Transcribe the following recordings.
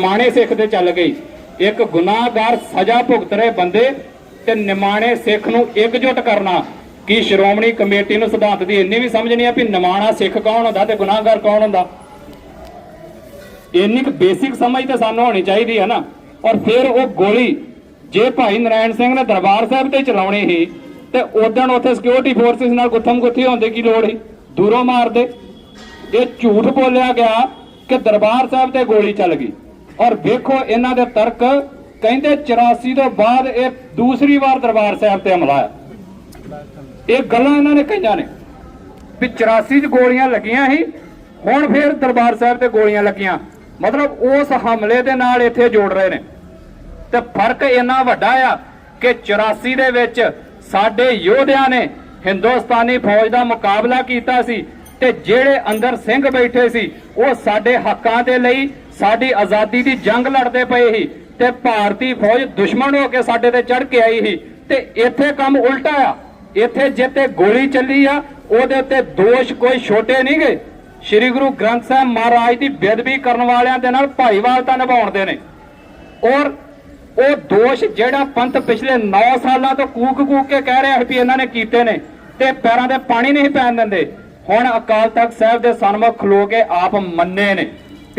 ਨਿਮਾਣੇ ਸਿੱਖ ਤੇ ਚੱਲ ਗਈ। ਇੱਕ ਗੁਨਾਹਗਾਰ ਸਜ਼ਾ ਭੁਗਤ ਰਹੇ ਬੰਦੇ ਤੇ ਨਿਮਾਣੇ ਸਿੱਖ ਨੂੰ ਇਕਜੁੱਟ ਕਰਨਾ। ਕੀ ਸ਼੍ਰੋਮਣੀ ਕਮੇਟੀ ਨੂੰ ਸਿਧਾਂਤ ਦੀ ਇੰਨੀ ਵੀ ਸਮਝ ਨਹੀਂ ਆ ਵੀ ਨਿਮਾਣਾ ਸਿੱਖ ਕੌਣ ਹੁੰਦਾ ਤੇ ਗੁਨਾਹਗਾਰ ਕੌਣ ਹੁੰਦਾ? ਇੰਨੀ ਕੁ ਬੇਸਿਕ ਸਮਝ ਤੇ ਸਾਨੂੰ ਹੋਣੀ ਚਾਹੀਦੀ ਹੈ ਨਾ। ਔਰ ਫਿਰ ਉਹ ਗੋਲੀ ਜੇ ਭਾਈ ਨਰਾਇਣ ਸਿੰਘ ਨੇ ਦਰਬਾਰ ਸਾਹਿਬ ਤੇ ਚਲਾਉਣੀ ਸੀ ਤੇ ਉਦੋਂ ਉੱਥੇ ਸਿਕਿਉਰਿਟੀ ਫੋਰਸਿਸ ਨਾਲ ਗੁੱਥਮ ਗੁੱਥੀ ਹੁੰਦੇ ਕੀ ਲੋੜ ਸੀ? ਦੂਰੋਂ ਮਾਰਦੇ। ਇਹ ਝੂਠ ਬੋਲਿਆ ਗਿਆ ਕਿ ਦਰਬਾਰ ਸਾਹਿਬ ਤੇ ਗੋਲੀ ਚੱਲ ਗਈ। ਔਰ ਵੇਖੋ ਇਹਨਾਂ ਦੇ ਤਰਕ ਕਹਿੰਦੇ 84 ਤੋਂ ਬਾਅਦ ਇਹ ਦੂਸਰੀ ਵਾਰ ਦਰਬਾਰ ਸਾਹਿਬ ਤੇ ਹਮਲਾ ਆਇਆ ਇਹ ਗੱਲਾਂ ਇਹਨਾਂ ਨੇ ਕਹੀਆਂ ਨੇ ਵੀ 84 ਚ ਗੋਲੀਆਂ ਲੱਗੀਆਂ ਸੀ, ਹੁਣ ਫੇਰ ਦਰਬਾਰ ਸਾਹਿਬ ਤੇ ਗੋਲੀਆਂ ਲੱਗੀਆਂ। ਮਤਲਬ ਉਸ ਹਮਲੇ ਦੇ ਨਾਲ ਇੱਥੇ ਜੋੜ ਰਹੇ ਨੇ। ਤੇ ਫ਼ਰਕ ਇੰਨਾ ਵੱਡਾ ਆ ਕਿ 84 ਦੇ ਵਿੱਚ ਸਾਡੇ ਯੋਧਿਆਂ ਨੇ ਹਿੰਦੁਸਤਾਨੀ ਫੌਜ ਦਾ ਮੁਕਾਬਲਾ ਕੀਤਾ ਸੀ ਤੇ ਜਿਹੜੇ ਅੰਦਰ ਸਿੰਘ ਬੈਠੇ ਸੀ, ਉਹ ਸਾਡੇ ਹੱਕਾਂ ਦੇ ਲਈ ਸਾਡੀ ਆਜ਼ਾਦੀ ਦੀ ਜੰਗ ਲੜਦੇ ਪਏ ਸੀ ਤੇ ਭਾਰਤੀ ਫੌਜ ਦੁਸ਼ਮਣ ਹੋ ਕੇ ਸਾਡੇ ਤੇ ਚੜ ਕੇ ਆਈ ਸੀ ਤੇ ਇੱਥੇ ਕੰਮ ਉਲਟਾ ਆ। ਇੱਥੇ ਜਿੱਤੇ ਗੋਲੀ ਚੱਲੀ ਆ, ਉਹਦੇ ਉੱਤੇ ਦੋਸ਼ ਕੋਈ ਛੋਟੇ ਨਹੀਂ ਗਏ ਸ੍ਰੀ ਗੁਰੂ ਗ੍ਰੰਥ ਸਾਹਿਬ ਮਹਾਰਾਜ ਦੀ ਬੇਦਬੀ ਕਰਨ ਵਾਲਿਆਂ ਦੇ ਨਾਲ ਭਾਈਵਾਲਤਾ ਨਿਭਾਉਣਦੇ ਨੇ। ਔਰ ਉਹ ਦੋਸ਼ ਜਿਹੜਾ ਪੰਥ ਪਿਛਲੇ 9 ਸਾਲਾਂ ਤੋਂ ਕੂਕ ਕੂਕ ਕੇ ਕਹਿ ਰਿਹਾ ਵੀ ਇਹਨਾਂ ਨੇ ਕੀਤੇ ਨੇ ਤੇ ਪੈਰਾਂ ਦੇ ਪਾਣੀ ਨਹੀਂ ਪੈਣ ਦਿੰਦੇ। ਹੁਣ ਅਕਾਲ ਤਖਤ ਸਾਹਿਬ ਦੇ ਸਨਮੁਖ ਖਲੋ ਕੇ ਆਪ ਮੰਨੇ ਨੇ।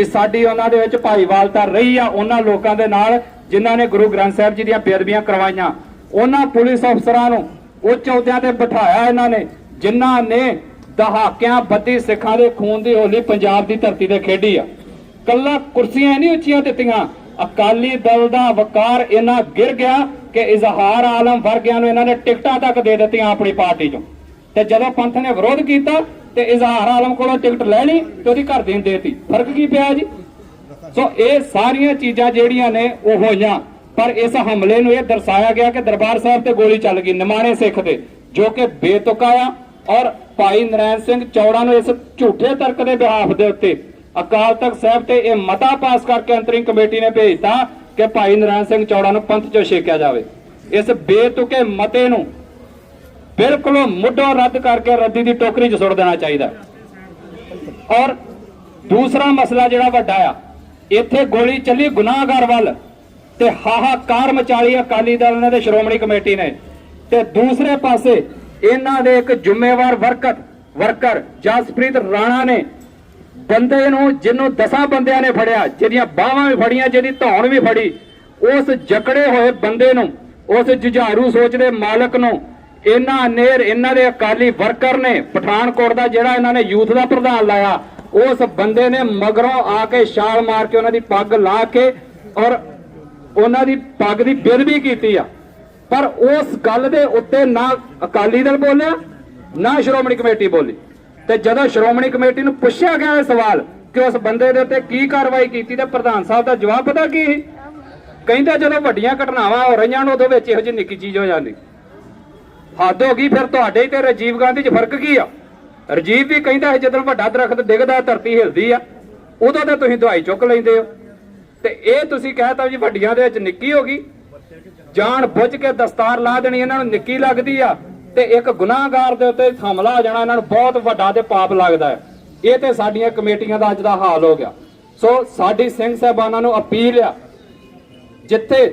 ਵੀ ਸਾਡੀ ਉਹਨਾਂ ਦੇ ਵਿੱਚ ਭਾਈਵਾਲਤਾ ਰਹੀ ਆ, ਉਹਨਾਂ ਲੋਕਾਂ ਦੇ ਨਾਲ ਜਿਨ੍ਹਾਂ ਨੇ ਗੁਰੂ ਗ੍ਰੰਥ ਸਾਹਿਬ ਜੀ ਦੀਆਂ ਬੇਅਦਬੀਆਂ ਕਰਵਾਈਆਂ। ਉਹਨਾਂ ਪੁਲਿਸ ਅਫਸਰਾਂ ਨੂੰ ਉੱਚ ਅਹੁਦਿਆਂ ਤੇ ਬਿਠਾਇਆ ਇਹਨਾਂ ਨੇ, ਜਿਨ੍ਹਾਂ ਨੇ ਦਹਾਕਿਆਂ ਬੱਦੀ ਸਿੱਖਾਂ ਦੇ ਖੂਨ ਦੀ ਹੋਲੀ ਪੰਜਾਬ ਦੀ ਧਰਤੀ ਤੇ ਖੇਡੀ ਆ। ਕੱਲਾ ਕੁਰਸੀਆਂ ਨਹੀਂ ਉੱਚੀਆਂ ਦਿੱਤੀਆਂ, ਅਕਾਲੀ ਦਲ ਦਾ ਵਕਾਰ ਇਹਨਾਂ ਗਿਰ ਗਿਆ ਕਿ ਇਜ਼ਹਾਰ ਆਲਮ ਵਰਗਿਆਂ ਨੂੰ ਇਹਨਾਂ ਨੇ ਟਿਕਟਾਂ ਤੱਕ ਦੇ ਦਿੱਤੀਆਂ ਆਪਣੀ ਪਾਰਟੀ ਚੋਂ। ਤੇ ਜਦੋਂ ਪੰਥ ਨੇ ਵਿਰੋਧ ਕੀਤਾ ਤੇ ਇਜ਼ਹਾਰ ਆਲਮ ਕੋਲੋਂ ਟਿਕਟ ਲੈ ਲਈ ਤੇ ਉਹਦੀ ਘਰ ਦੇਣ ਦੇਤੀ। ਫ਼ਰਕ ਕੀ ਪਿਆ ਜੀ? ਸੋ ਇਹ ਸਾਰੀਆਂ ਚੀਜ਼ਾਂ ਜਿਹੜੀਆਂ ਨੇ ਉਹ ਹੋਈਆਂ। ਪਰ ਇਸ ਹਮਲੇ ਨੂੰ ਇਹ ਦਰਸਾਇਆ ਗਿਆ ਕਿ ਦਰਬਾਰ ਸਾਹਿਬ ਤੇ ਗੋਲੀ ਚੱਲ ਗਈ ਨਿਮਾਣੇ ਸਿੱਖ ਤੇ ਜੋ ਕਿ ਬੇਤੁਕਾ ਆ ਔਰ ਭਾਈ ਨਰੈਣ ਸਿੰਘ ਚੌੜਾ ਨੂੰ ਇਸ ਝੂਠੇ ਤਰਕ ਦੇ ਬਿਹਾਫ ਦੇ ਉੱਤੇ ਅਕਾਲ ਤਖਤ ਸਾਹਿਬ ਤੇ ਇਹ ਮਤਾ ਪਾਸ ਕਰਕੇ ਅੰਤਰਿੰਗ ਕਮੇਟੀ ਨੇ ਭੇਜਤਾ ਕਿ ਭਾਈ ਨਰੈਣ ਸਿੰਘ ਚੌੜਾ ਨੂੰ ਪੰਥ ਚੋਂ ਛੇਕਿਆ ਜਾਵੇ। ਇਸ ਬੇਤੁਕੇ ਮਤੇ ਨੂੰ ਬਿਲਕੁਲ ਮੁੱਢੋਂ ਰੱਦ ਕਰਕੇ ਰੱਦੀ ਦੀ ਟੋਕਰੀ 'ਚ ਸੁੱਟ ਦੇਣਾ ਚਾਹੀਦਾ। ਔਰ ਦੂਸਰਾ ਮਸਲਾ ਜਿਹੜਾ ਵੱਡਾ ਆ, ਇੱਥੇ ਗੋਲੀ ਚੱਲੀ ਗੁਨਾਹਗਾਰ ਵੱਲ ਤੇ ਹਾਹਾਕਾਰ ਮਚਾਲੀ ਅਕਾਲੀ ਦਲ ਨੇ ਤੇ ਸ਼੍ਰੋਮਣੀ ਕਮੇਟੀ ਨੇ। ਤੇ ਦੂਸਰੇ ਪਾਸੇ ਇਹਨਾਂ ਦੇ ਇੱਕ ਜ਼ਿੰਮੇਵਾਰ ਵਰਕਰ ਵਰਕਰ ਜਸਪ੍ਰੀਤ ਰਾਣਾ ਨੇ ਬੰਦੇ ਨੂੰ ਜਿਹਨੂੰ ਦਸਾਂ ਬੰਦਿਆਂ ਨੇ ਫੜਿਆ, ਜਿਹਦੀਆਂ ਬਾਹਾਂ ਵੀ ਫੜੀਆਂ, ਜਿਹਦੀ ਧੌਣ ਵੀ ਫੜੀ, ਉਸ ਜਕੜੇ ਹੋਏ ਬੰਦੇ ਨੂੰ, ਉਸ ਜੁਝਾਰੂ ਸੋਚ ਦੇ ਮਾਲਕ ਨੂੰ ਇਹਨਾਂ ਨੇਰ ਇਹਨਾਂ ਦੇ ਅਕਾਲੀ ਵਰਕਰ ਨੇ ਪਠਾਨਕੋਟ ਦਾ ਜਿਹੜਾ ਇਹਨਾਂ ਨੇ ਯੂਥ ਦਾ ਪ੍ਰਧਾਨ ਲਾਇਆ, ਉਸ ਬੰਦੇ ਨੇ ਮਗਰੋਂ ਆ ਕੇ ਛਾਲ ਮਾਰ ਕੇ ਉਹਨਾਂ ਦੀ ਪੱਗ ਲਾ ਕੇ ਔਰ ਉਹਨਾਂ ਦੀ ਪੱਗ ਦੀ ਬੇਦਬੀ ਕੀਤੀ ਆ। ਪਰ ਉਸ ਗੱਲ ਦੇ ਉੱਤੇ ਨਾ ਅਕਾਲੀ ਦਲ ਬੋਲਿਆ, ਨਾ ਸ਼੍ਰੋਮਣੀ ਕਮੇਟੀ ਬੋਲੀ। ਤੇ ਜਦੋਂ ਸ਼੍ਰੋਮਣੀ ਕਮੇਟੀ ਨੂੰ ਪੁੱਛਿਆ ਗਿਆ ਇਹ ਸਵਾਲ ਕਿ ਉਸ ਬੰਦੇ ਦੇ ਉੱਤੇ ਕੀ ਕਾਰਵਾਈ ਕੀਤੀ, ਤੇ ਪ੍ਰਧਾਨ ਸਾਹਿਬ ਦਾ ਜਵਾਬ ਪਤਾ ਕੀ? ਸੀ? ਕਹਿੰਦਾ ਜਦੋਂ ਵੱਡੀਆਂ ਘਟਨਾਵਾਂ ਹੋ ਰਹੀਆਂ ਨੇ ਉਦੋਂ ਵਿੱਚ ਇਹੋ ਜਿਹੀ ਨਿੱਕੀ ਚੀਜ਼ ਹੋ ਜਾਂਦੀ। ਹੱਦ ਹੋ ਗਈ, ਫਿਰ ਤੁਹਾਡੇ ਤੇ ਰਾਜੀਵ ਗਾਂਧੀ 'ਚ ਫ਼ਰਕ ਕੀ ਆ? ਰਾਜੀਵ ਵੀ ਕਹਿੰਦਾ ਹੈ ਜਦੋਂ ਵੱਡਾ ਦਰਖਤ ਡਿੱਗਦਾ, ਧਰਤੀ ਹਿਲਦੀ ਆ, ਉਦੋਂ ਤੇ ਤੁਸੀਂ ਦਵਾਈ ਚੁੱਕ ਲੈਂਦੇ ਹੋ। ਤੇ ਇਹ ਤੁਸੀਂ ਕਹਿਤਾ ਜੀ ਵੱਡੀਆਂ ਦੇ ਵਿੱਚ ਨਿੱਕੀ ਹੋ ਗਈ। ਜਾਣ ਬੁੱਝ ਕੇ ਦਸਤਾਰ ਲਾ ਦੇਣੀ, ਇਹਨਾਂ ਨੂੰ ਨਿੱਕੀ ਲੱਗਦੀ ਆ, ਤੇ ਇੱਕ ਗੁਨਾਹਗਾਰ ਦੇ ਉੱਤੇ ਹਮਲਾ ਹੋ ਜਾਣਾ, ਇਹਨਾਂ ਨੂੰ ਬਹੁਤ ਵੱਡਾ ਤੇ ਪਾਪ ਲੱਗਦਾ ਹੈ। ਇਹ ਤੇ ਸਾਡੀਆਂ ਕਮੇਟੀਆਂ ਦਾ ਅੱਜ ਦਾ ਹਾਲ ਹੋ ਗਿਆ। ਸੋ ਸਾਡੀ ਸਿੰਘ ਸਾਹਿਬਾਨਾਂ ਨੂੰ ਅਪੀਲ ਆ, ਜਿੱਥੇ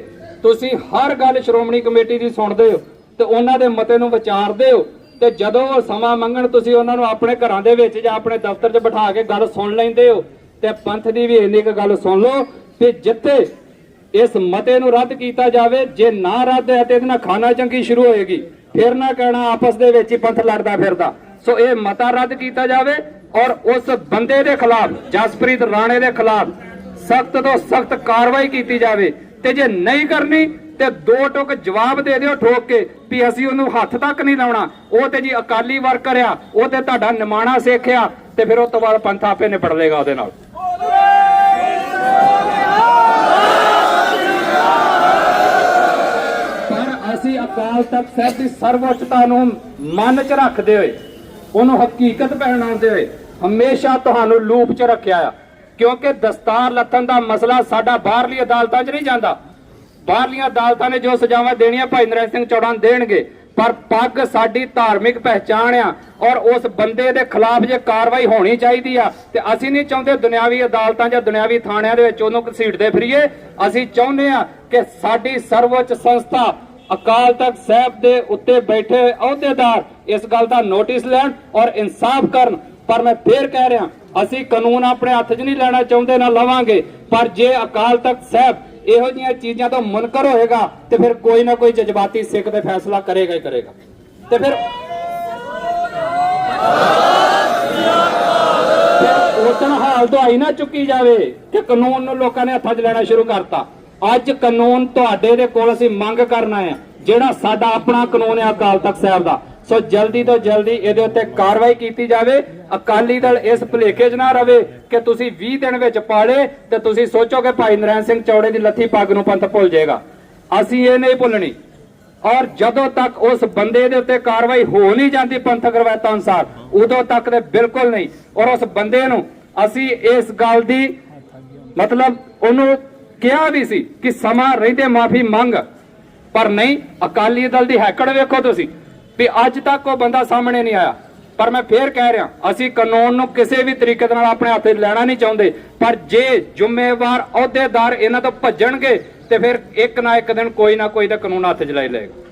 ਤੁਸੀਂ ਹਰ ਗੱਲ ਸ਼੍ਰੋਮਣੀ ਕਮੇਟੀ ਦੀ ਸੁਣਦੇ ਹੋ ਤੇ ਉਹਨਾਂ ਦੇ ਮਤੇ ਨੂੰ ਵਿਚਾਰਦੇ ਹੋ ਤੇ ਜਦੋਂ ਉਹ ਸਮਾਂ ਮੰਗਣ ਤੁਸੀਂ ਉਹਨਾਂ ਨੂੰ ਆਪਣੇ ਘਰਾਂ ਦੇ ਵਿੱਚ ਜਾਂ ਆਪਣੇ ਦਫ਼ਤਰ 'ਚ ਬਿਠਾ ਕੇ ਗੱਲ ਸੁਣ ਲੈਂਦੇ ਹੋ ਤੇ ਪੰਥ ਦੀ ਵੀ ਇੰਨੀ ਕੁ ਗੱਲ ਸੁਣ ਲਓ ਕਿ ਜਿੱਥੇ ਇਸ ਮਤੇ ਨੂੰ ਰੱਦ ਕੀਤਾ ਜਾਵੇ, ਜੇ ਨਾ ਰੱਦ ਹੈ ਤੇ ਇਹਦੇ ਨਾਲ ਖਾਣਾ ਚੰਗੀ ਸ਼ੁਰੂ ਹੋਏਗੀ। ਫਿਰ ਨਾ ਕਹਿਣਾ ਆਪਸ ਦੇ ਵਿੱਚ ਹੀ ਪੰਥ ਲੜਦਾ ਫਿਰਦਾ। ਸੋ ਇਹ ਮਤਾ ਰੱਦ ਕੀਤਾ ਜਾਵੇ ਔਰ ਉਸ ਬੰਦੇ ਦੇ ਖਿਲਾਫ, ਜਸਪ੍ਰੀਤ ਰਾਣੇ ਦੇ ਖਿਲਾਫ ਸਖਤ ਤੋਂ ਸਖਤ ਕਾਰਵਾਈ ਕੀਤੀ ਜਾਵੇ। ਤੇ ਜੇ ਨਹੀਂ ਕਰਨੀ ਤੇ ਦੋ ਟੁਕ ਜਵਾਬ ਦੇ ਦਿਓ ਠੋਕ ਕੇ ਵੀ ਅਸੀਂ ਉਹਨੂੰ ਹੱਥ ਤੱਕ ਨਹੀਂ ਲਾਉਣਾ। ਉਹ ਤੇ ਜੀ ਅਕਾਲੀ ਵਰਕਰ ਆ, ਉਹ ਤੇ ਤੁਹਾਡਾ ਨਿਮਾਣਾ ਸੇਖਿਆ ਤੇ ਫਿਰ ਉਹ ਤੋਂ ਬਾਅਦ ਪੰਥ ਆਪੇ ਨਿਬੜ ਲੇਗਾ ਉਹਦੇ ਨਾਲ। ਪਰ ਅਸੀਂ ਅਕਾਲ ਤਖਤ ਸਾਹਿਬ ਦੀ ਸਰਵਉੱਚਤਾ ਨੂੰ ਮਨ 'ਚ ਰੱਖਦੇ ਹੋਏ, ਉਹਨੂੰ ਹਕੀਕਤ ਪਹਿਨਾਉਂਦੇ ਹੋਏ, ਹਮੇਸ਼ਾ ਤੁਹਾਨੂੰ ਲੂਪ 'ਚ ਰੱਖਿਆ ਆ। ਕਿਉਂਕਿ ਦਸਤਾਰ ਲੱਥਣ ਦਾ ਮਸਲਾ ਸਾਡਾ ਬਾਹਰਲੀ ਅਦਾਲਤਾਂ 'ਚ ਨਹੀਂ ਜਾਂਦਾ। ਬਾਹਰਲੀਆਂ ਅਦਾਲਤਾਂ ਨੇ ਜੋ ਸਜ਼ਾਵਾਂ ਦੇਣੀਆਂ ਭਾਈ ਨਰੈਣ ਸਿੰਘ ਚੌੜਾ ਦੇਣਗੇ, ਪਰ ਪੱਗ ਸਾਡੀ ਧਾਰਮਿਕ ਪਹਿਚਾਣ ਆ ਔਰ ਉਸ ਬੰਦੇ ਦੇ ਖਿਲਾਫ ਜੇ ਕਾਰਵਾਈ ਹੋਣੀ ਚਾਹੀਦੀ ਆ, ਤੇ ਅਸੀਂ ਨਹੀਂ ਚਾਹੁੰਦੇ ਦੁਨਿਆਵੀ ਅਦਾਲਤਾਂ ਜਾਂ ਦੁਨਿਆਵੀ ਥਾਣਿਆਂ ਦੇ ਵਿੱਚ ਉਹਨੂੰ ਘਸੀਟਦੇ ਫਿਰੀਏ। ਅਸੀਂ ਚਾਹੁੰਦੇ ਆ ਕਿ ਸਾਡੀ ਸਰਵਉੱਚ ਸੰਸਥਾ ਅਕਾਲ ਤਖਤ ਸਾਹਿਬ ਦੇ ਉੱਤੇ ਬੈਠੇ ਹੋਏ ਅਹੁਦੇਦਾਰ ਇਸ ਗੱਲ ਦਾ ਨੋਟਿਸ ਲੈਣ ਔਰ ਇਨਸਾਫ ਕਰਨ। ਪਰ ਮੈਂ ਫੇਰ ਕਹਿ ਰਿਹਾ, ਅਸੀਂ ਕਾਨੂੰਨ ਆਪਣੇ ਹੱਥ 'ਚ ਨਹੀਂ ਲੈਣਾ ਚਾਹੁੰਦੇ, ਨਾ ਲਵਾਂਗੇ। ਪਰ ਜੇ ਅਕਾਲ ਤਖਤ ਸਾਹਿਬ ਇਹੋ ਜਿਹੀਆਂ ਚੀਜ਼ਾਂ ਤੋਂ ਮੁਨਕਰ ਹੋਏਗਾ ਤੇ ਫਿਰ ਕੋਈ ਨਾ ਕੋਈ ਜਜ਼ਬਾਤੀ ਸਿੱਖ ਤੇ ਫੈਸਲਾ ਕਰੇਗਾ ਹੀ ਕਰੇਗਾ। ਤੇ ਫਿਰ ਉਤਨ ਹਾਲ ਦੁਆਈ ਨਾ ਚੁੱਕੀ ਜਾਵੇ ਕਿ ਕਾਨੂੰਨ ਨੂੰ ਲੋਕਾਂ ਨੇ ਹੱਥਾਂ 'ਚ ਲੈਣਾ ਸ਼ੁਰੂ ਕਰਤਾ। ਅੱਜ ਕਾਨੂੰਨ ਤੁਹਾਡੇ ਦੇ ਕੋਲ ਅਸੀਂ ਮੰਗ ਕਰਨਾ ਹੈ, ਜਿਹੜਾ ਸਾਡਾ ਆਪਣਾ ਕਾਨੂੰਨ ਹੈ ਅਕਾਲ ਤਖਤ ਸਾਹਿਬ ਦਾ। ਸੋ ਜਲਦੀ ਤੋਂ ਜਲਦੀ ਇਹਦੇ ਉੱਤੇ ਕਾਰਵਾਈ ਕੀਤੀ ਜਾਵੇ। ਅਕਾਲੀ ਦਲ ਇਸ ਭੁਲੇਖੇ 'ਚ ਨਾ ਰਵੇ ਕਿ ਤੁਸੀਂ 20 ਦਿਨ ਵਿੱਚ ਪਾਲੇ ਤੇ ਤੁਸੀਂ ਸੋਚੋਗੇ ਭਾਈ ਨਰੈਣ ਸਿੰਘ ਚੌੜੇ ਦੀ ਲੱਥੀ ਪੱਗ ਨੂੰ ਪੰਥ ਭੁੱਲ ਜਾਏਗਾ। ਅਸੀਂ ਇਹ ਨਹੀਂ ਭੁੱਲਣੀ। ਔਰ ਜਦੋਂ ਤੱਕ ਉਸ ਬੰਦੇ ਦੇ ਉੱਤੇ ਕਾਰਵਾਈ ਹੋ ਨਹੀਂ ਜਾਂਦੀ ਪੰਥਕ ਰਵਾਇਤਾਂ ਅਨੁਸਾਰ, ਉਦੋਂ ਤੱਕ ਤੇ ਬਿਲਕੁਲ ਨਹੀਂ। ਔਰ ਉਸ ਬੰਦੇ ਨੂੰ ਅਸੀਂ ਇਸ ਗੱਲ ਦੀ ਮਤਲਬ ਉਹਨੂੰ ਕਿਹਾ ਵੀ ਸੀ ਕਿ ਸਮਾਂ ਰਹਿੰਦੇ ਮਾਫੀ ਮੰਗ। ਪਰ ਨਹੀਂ, ਅਕਾਲੀ ਦਲ ਦੀ ਹੈਕੜ ਵੇਖੋ ਤੁਸੀਂ। ਵੀ ਅੱਜ ਤੱਕ ਉਹ ਬੰਦਾ ਸਾਹਮਣੇ ਨਹੀਂ ਆਇਆ। ਪਰ ਮੈਂ ਫੇਰ ਕਹਿ ਰਿਹਾ, ਅਸੀਂ ਕਾਨੂੰਨ ਨੂੰ ਕਿਸੇ ਵੀ ਤਰੀਕੇ ਦੇ ਨਾਲ ਆਪਣੇ ਹੱਥੇ ਲੈਣਾ ਨਹੀਂ ਚਾਹੁੰਦੇ। ਪਰ ਜੇ ਜ਼ਿੰਮੇਵਾਰ ਅਹੁਦੇਦਾਰ ਇਹਨਾਂ ਤੋਂ ਭੱਜਣਗੇ, ਤੇ ਫਿਰ ਇੱਕ ਨਾ ਇੱਕ ਦਿਨ ਕੋਈ ਨਾ ਕੋਈ ਤਾਂ ਕਾਨੂੰਨ ਹੱਥ 'ਚ ਲੈ ਲਏਗਾ।